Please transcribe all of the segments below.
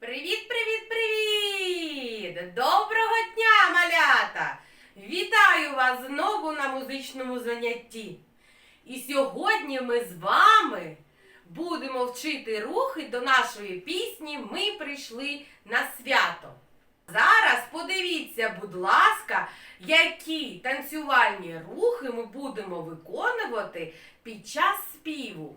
Привіт, привіт, привіт! Доброго дня, малята! Вітаю вас знову на музичному занятті. І сьогодні ми з вами будемо вчити рухи до нашої пісні Ми прийшли на свято. Зараз подивіться, будь ласка, які танцювальні рухи ми будемо виконувати під час співу.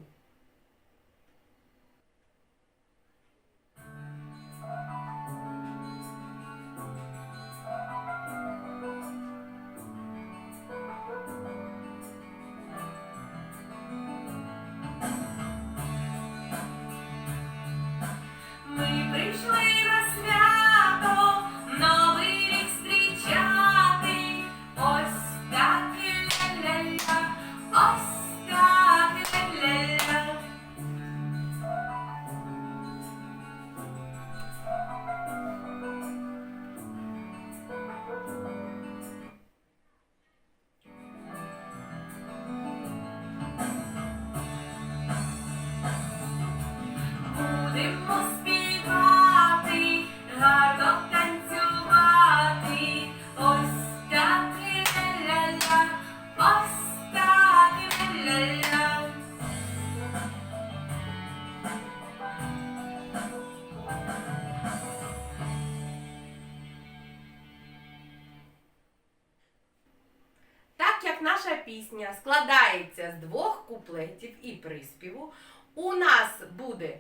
Складається з двох куплетів і приспіву, у нас буде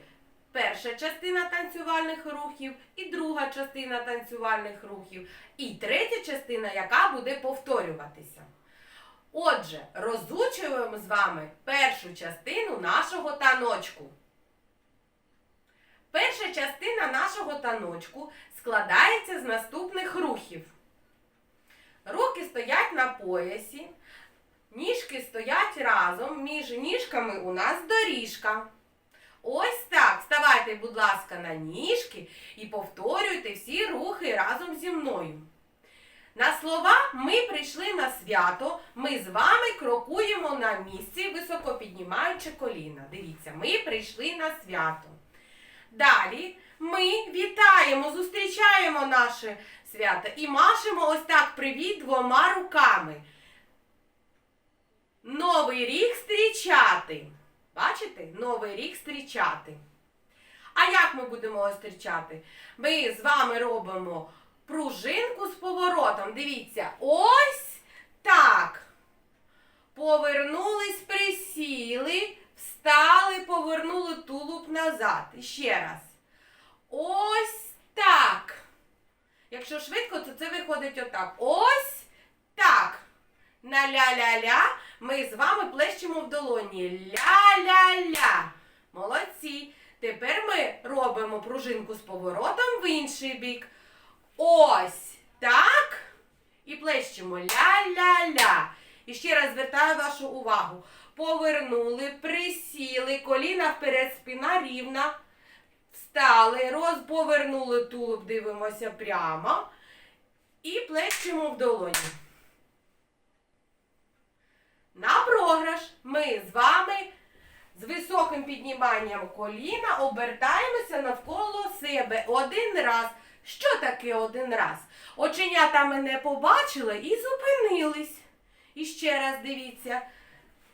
перша частина танцювальних рухів і друга частина танцювальних рухів, і третя частина, яка буде повторюватися. Отже, розучуємо з вами першу частину нашого таночку. Перша частина нашого таночку складається з наступних рухів. Руки стоять на поясі, ніжки стоять разом, між ніжками у нас доріжка. Ось так. Вставайте, будь ласка, на ніжки і повторюйте всі рухи разом зі мною. На слова ми прийшли на свято. Ми з вами крокуємо на місці, високо піднімаючи коліна. Дивіться, ми прийшли на свято. Далі ми вітаємо, зустрічаємо наше свято і машемо ось так привіт двома руками. Новий рік зустрічати. Бачите? Новий рік зустрічати. А як ми будемо зустрічати? Ми з вами робимо пружинку з поворотом. Дивіться, ось так. Повернулись, присіли, встали, повернули тулуб назад. І ще раз. Ось так. Якщо швидко, то це виходить отак. Ось так. На ля-ля-ля ми з вами плещемо в долоні. Ля-ля-ля. Молодці. Тепер ми робимо пружинку з поворотом в інший бік. Ось так. І плещемо ля-ля-ля. І ще раз звертаю вашу увагу. Повернули, присіли, коліна вперед, спина рівна. Встали, розповернули тулуб, дивимося прямо. І плещемо в долоні. На програш ми з вами з високим підніманням коліна обертаємося навколо себе один раз. Що таке один раз? Оченята мене побачили і зупинились. І ще раз дивіться.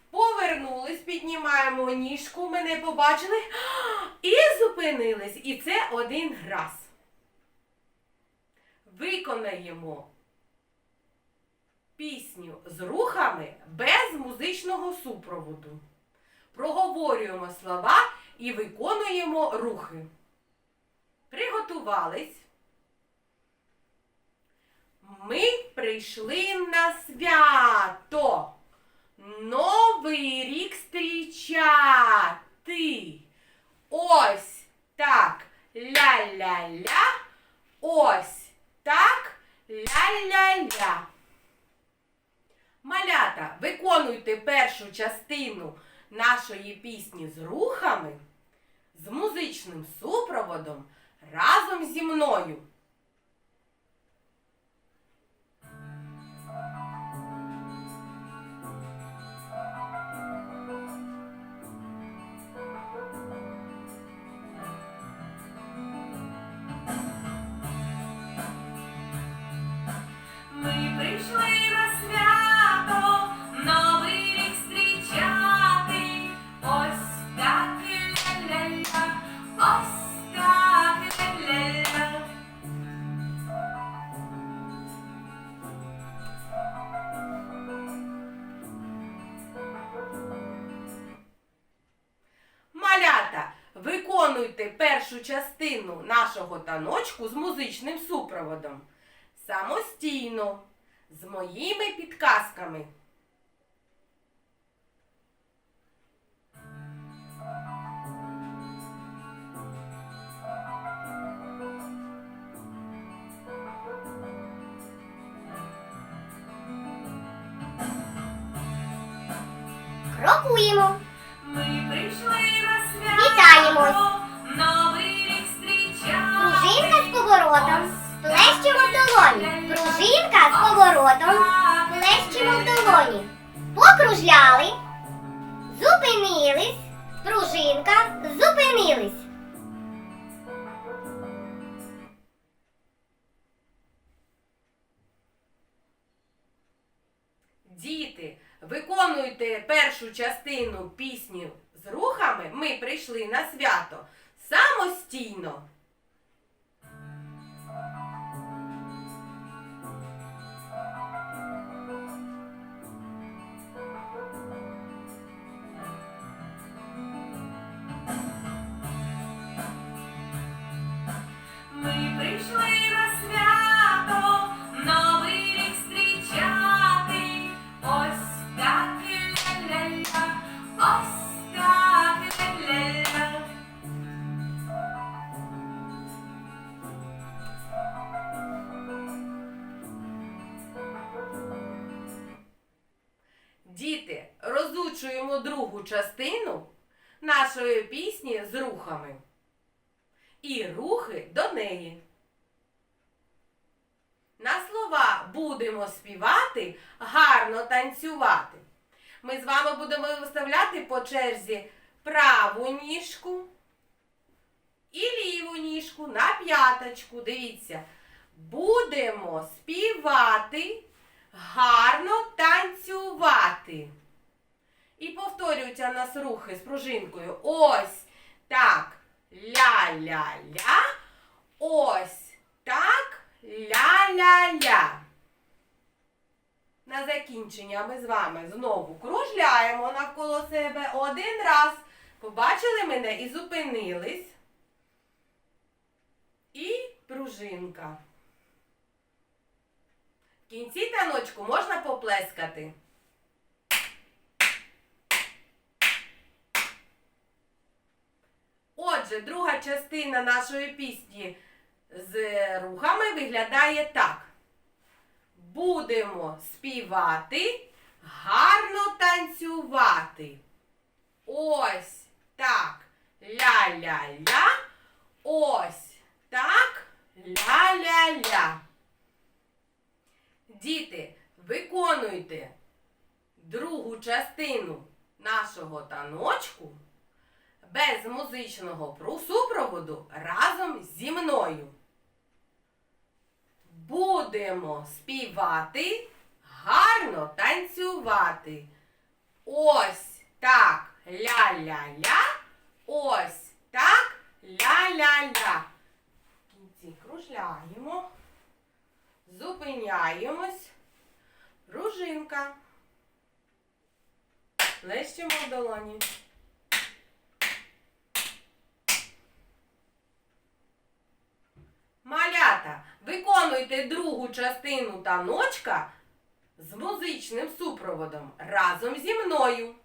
Повернулись, піднімаємо ніжку, мене побачили і зупинились. І це один раз. Виконаємо пісню з рухами без музичного супроводу. Проговорюємо слова і виконуємо рухи. Приготувались. Ми прийшли на свято. Новий рік зустрічати. Ось так. Ля-ля-ля. Ось так. Ля-ля-ля. Малята, виконуйте першу частину нашої пісні з рухами, з музичним супроводом разом зі мною. Виконуйте першу частину нашого таночку з музичним супроводом. Самостійно, з моїми підказками. Крокуємо. Ми прийшли на свято, Вітаємось. Поворотом. Плещемо в долоні. Пружинка з поворотом. Плещемо в долоні. Покружляли. Зупинились. Пружинка. Зупинились. Діти, виконуйте першу частину пісні з рухами. Ми прийшли на свято самостійно. Частину нашої пісні з рухами. І рухи до неї. На слова будемо співати, гарно танцювати. Ми з вами будемо виставляти по черзі праву ніжку і ліву ніжку на п'яточку. Дивіться, будемо співати, гарно танцювати. Повторюються у нас рухи з пружинкою. Ось так. Ля-ля-ля. Ось так. Ля-ля-ля. На закінчення ми з вами знову кружляємо навколо себе один раз. Побачили мене і зупинились. І пружинка. В кінці таночку можна поплескати. Отже, друга частина нашої пісні з рухами виглядає так. Будемо співати, гарно танцювати. Ось так. Ля-ля-ля. Ось так. Ля-ля-ля. Діти, виконуйте другу частину нашого таночку без музичного супроводу разом зі мною. Будемо співати, гарно танцювати. Ось так ля-ля-ля. Ось так ля-ля-ля. В кінці кружляємо, зупиняємось. Пружинка. Плещемо в долоні. Малята, виконуйте другу частину таночка з музичним супроводом разом зі мною.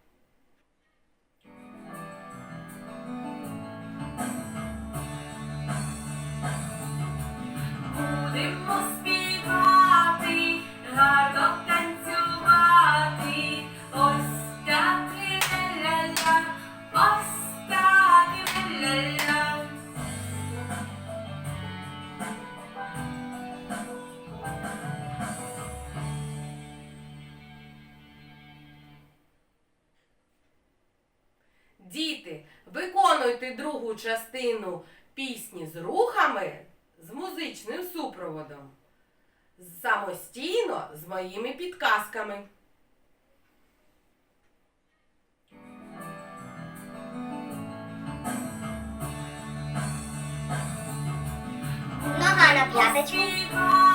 Діти, виконуйте другу частину пісні з рухами з музичним супроводом. Самостійно з моїми підказками. Нога на п'яточку.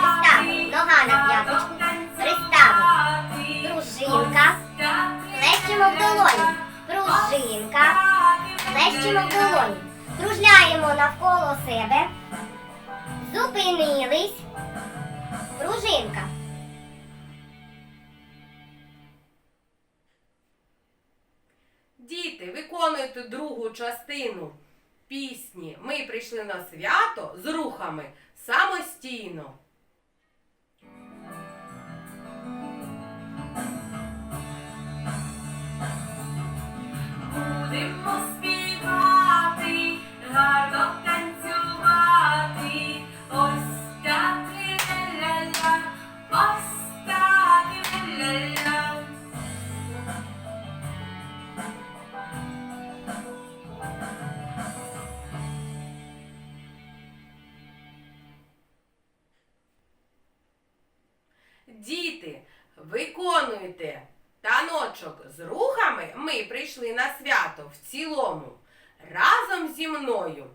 В долоні, кружляємо навколо себе, зупинились, пружинка. Діти, виконуйте другу частину пісні. Ми прийшли на свято з рухами самостійно. Діти, виконуйте таночок з рухами. Ми прийшли на свято в цілому. Разом зі мною.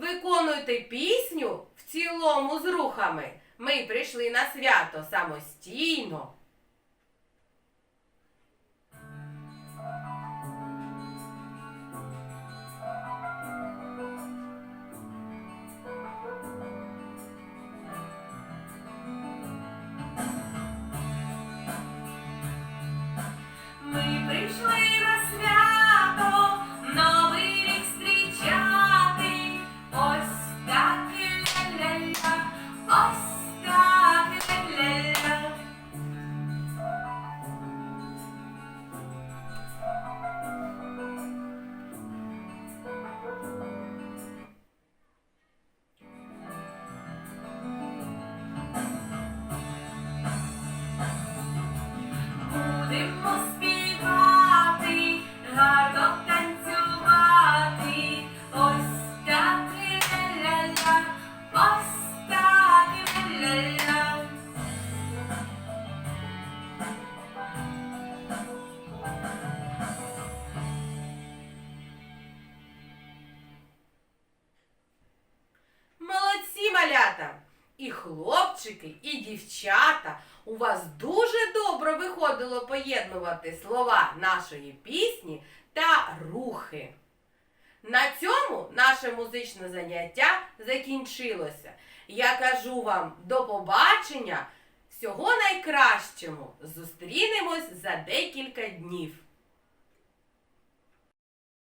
Виконуйте пісню в цілому з рухами. Ми прийшли на свято самостійно. І хлопчики, і дівчата. У вас дуже добре виходило поєднувати слова нашої пісні та рухи. На цьому наше музичне заняття закінчилося. Я кажу вам до побачення, всього найкращому. Зустрінемось за декілька днів.